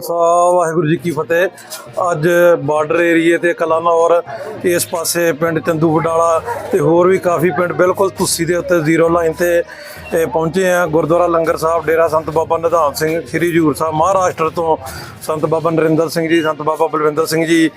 ਸਾ ਵਾਹਿਗੁਰੂ ਜੀ ਕੀ ਫਤਿਹ। ਅੱਜ ਬਾਰਡਰ ਏਰੀਏ ਤੇ ਕਲਾਨੌਰ ਇਸ ਪਾਸੇ ਪਿੰਡ ਚੰਦੂ ਵਡਾਲਾ ਤੇ ਹੋਰ ਵੀ ਕਾਫੀ ਪਿੰਡ ਬਿਲਕੁਲ ਤੁਸੀਂ ਦੇ ਉੱਤੇ ਜ਼ੀਰੋ ਲਾਈਨ ਤੇ ਪਹੁੰਚੇ ਆ। ਗੁਰਦੁਆਰਾ ਲੰਗਰ ਸਾਹਿਬ, ਡੇਰਾ ਸੰਤ ਬਾਬਾ ਨਿਧਾਨ ਸਿੰਘ, ਸ੍ਰੀ ਹਜੂਰ ਸਾਹਿਬ, ਮਹਾਰਾਸ਼ਟਰ ਤੋਂ ਸੰਤ ਬਾਬਾ ਨਰਿੰਦਰ ਸਿੰਘ ਜੀ, ਸੰਤ ਬਾਬਾ ਬਲਵਿੰਦਰ ਸਿੰਘ ਜੀ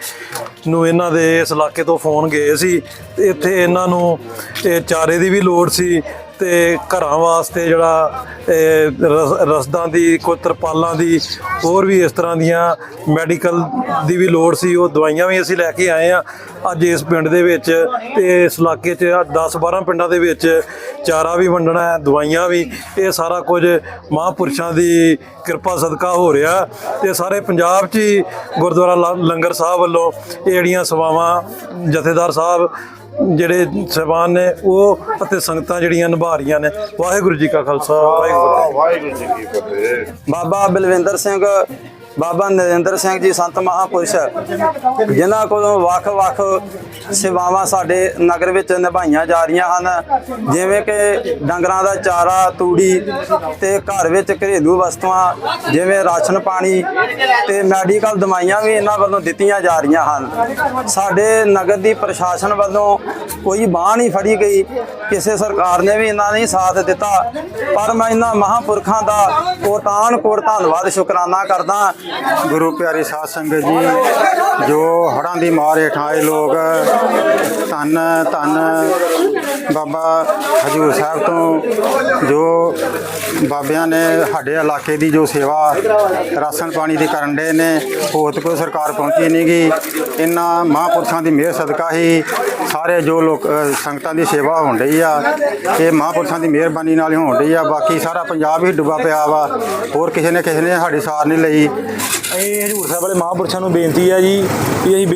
ਨੂੰ ਇਹਨਾਂ ਦੇ ਇਸ ਇਲਾਕੇ ਤੋਂ ਫੋਨ ਗਏ ਸੀ। ਤੇ ਇੱਥੇ ਇਹਨਾਂ ਨੂੰ, ਇਹ ਚਾਰੇ ਦੀ ਵੀ ਲੋੜ ਸੀ। ਤੇ ਘਰਾਂ ਵਾਸਤੇ ਜਿਹੜਾ, ਇਹ ਰਸ- ਰਸਦਾਂ ਦੀ, ਕੋਈ ਤਰਪਾਲਾਂ ਦੀ, ਹੋਰ ਵੀ ਇਸ ਤਰ੍ਹਾਂ ਦੀਆਂ ਮੈਡੀਕਲ ਦੀ ਵੀ ਲੋੜ ਸੀ, ਉਹ ਦਵਾਈਆਂ ਵੀ ਅਸੀਂ ਲੈ ਕੇ ਆਏ ਆ ਅੱਜ ਇਸ ਪਿੰਡ ਦੇ ਵਿੱਚ ਤੇ ਇਸ ਇਲਾਕੇ 'ਚ 10 12 ਪਿੰਡਾਂ ਦੇ ਵਿੱਚ ਚਾਰਾ ਵੀ ਵੰਡਣਾ ਹੈ, ਦਵਾਈਆਂ ਵੀ, ਇਹ ਸਾਰਾ ਕੁਝ ਮਹਾਂਪੁਰਸ਼ਾਂ ਦੀ ਕਿਰਪਾ ਸਦਕਾ ਹੋ ਰਿਹਾ। ਤੇ ਸਾਰੇ ਪੰਜਾਬ 'ਚ ਹੀ ਗੁਰਦੁਆਰਾ ਲ- ਲੰਗਰ ਸਾਹਿਬ ਵੱਲੋਂ ਇਹ ਜਿਹੜੀਆਂ ਸੇਵਾਵਾਂ ਜਥੇਦਾਰ ਸਾਹਿਬ ਜਿਹੜੇ ਸਹਿਬਾਨ ਨੇ ਉਹ ਅਤੇ ਸੰਗਤਾਂ ਜਿਹੜੀਆਂ ਨਿਭਾ ਰਹੀਆਂ ਨੇ ਵਾਹਿਗੁਰੂ ਜੀ ਕਾ ਖਾਲਸਾ ਵਾਹਿਗੁਰੂ ਜੀ ਕੀ ਫਤਿਹ। ਵਾਹਿਗੁਰੂ ਜੀ ਕੀ ਫਤਿਹ ਬਾਬਾ ਬਲਵਿੰਦਰ ਸਿੰਘ ਬਾਬਾ ਨਰਿੰਦਰ ਸਿੰਘ ਜੀ, ਸੰਤ ਮਹਾਪੁਰਸ਼, ਜਿਨ੍ਹਾਂ ਕੋਲੋਂ ਵੱਖ-ਵੱਖ ਸੇਵਾਵਾਂ ਸਾਡੇ ਨਗਰ ਵਿੱਚ ਨਿਭਾਈਆਂ ਜਾ ਰਹੀਆਂ ਹਨ। ਜਿਵੇਂ ਕਿ ਡੰਗਰਾਂ ਦਾ ਚਾਰਾ, ਤੂੜੀ ਤੇ ਘਰ ਵਿੱਚ ਘਰੇਲੂ ਵਸਤੂਆਂ, ਜਿਵੇਂ ਰਾਸ਼ਨ ਪਾਣੀ ਤੇ ਮੈਡੀਕਲ ਦਵਾਈਆਂ ਵੀ ਇਹਨਾਂ ਵੱਲੋਂ ਦਿੱਤੀਆਂ ਜਾ ਰਹੀਆਂ ਹਨ। ਸਾਡੇ ਨਗਰ ਦੀ ਪ੍ਰਸ਼ਾਸਨ ਵੱਲੋਂ ਕੋਈ ਬਾਹ ਨਹੀਂ ਫੜੀ ਗਈ, ਕਿਸੇ ਸਰਕਾਰ ਨੇ ਵੀ ਇਹਨਾਂ ਨਹੀਂ ਸਾਥ ਦਿੱਤਾ। ਪਰ ਮੈਂ ਇਹਨਾਂ ਮਹਾਂਪੁਰਖਾਂ ਦਾ ਕੋਟਾਨ ਕੋਟ ਧੰਨਵਾਦ, ਸ਼ੁਕਰਾਨਾ ਕਰਦਾ ਗੁਰੂ ਪਿਆਰੀ ਸਾਧ ਸੰਗਤ ਜੀ, ਜੋ ਹੜ੍ਹਾਂ ਦੀ ਮਾਰ ਹੇਠਾਂ ਆਏ ਲੋਕ, ਧੰਨ ਧੰਨ ਬਾਬਾ ਹਜੂਰ ਸਾਹਿਬ ਤੋਂ, ਜੋ ਬਾਬਿਆਂ ਨੇ ਸਾਡੇ ਇਲਾਕੇ ਦੀ ਜੋ ਸੇਵਾ ਰਾਸ਼ਨ ਪਾਣੀ ਦੀ ਕਰਨ ਦੇ ਨੇ ਹੋਤ ਕੋਈ ਸਰਕਾਰ ਪਹੁੰਚੀ ਨਹੀਂ ਗਈ ਇਹਨਾਂ ਮਹਾਂਪੁਰਸ਼ਾਂ ਦੀ ਮਿਹਰ ਸਦਕਾ ਹੀ ਸਾਰੇ ਜੋ ਲੋਕ ਸੰਗਤਾਂ ਦੀ ਸੇਵਾ ਹੋਣ ਰਹੀ ਆ, ਇਹ ਮਹਾਂਪੁਰਸ਼ਾਂ ਦੀ ਮਿਹਰਬਾਨੀ ਨਾਲ ਹੀ ਹੋਣ ਰਹੀ ਆ। ਬਾਕੀ ਸਾਰਾ ਪੰਜਾਬ ਹੀ ਡੁੱਬਾ ਪਿਆ ਵਾ। ਹੋਰ ਕਿਸੇ ਨੇ ਕਿਸੇ ਨੇ ਸਾਡੀ ਸਾਰ ਨਹੀਂ ਲਈ। ਇਹ ਹਜੂਰ ਸਾਹਿਬ ਵਾਲੇ ਮਹਾਂਪੁਰਸ਼ਾਂ ਨੂੰ ਬੇਨਤੀ ਆ ਜੀ ਵੀ ਅਸੀਂ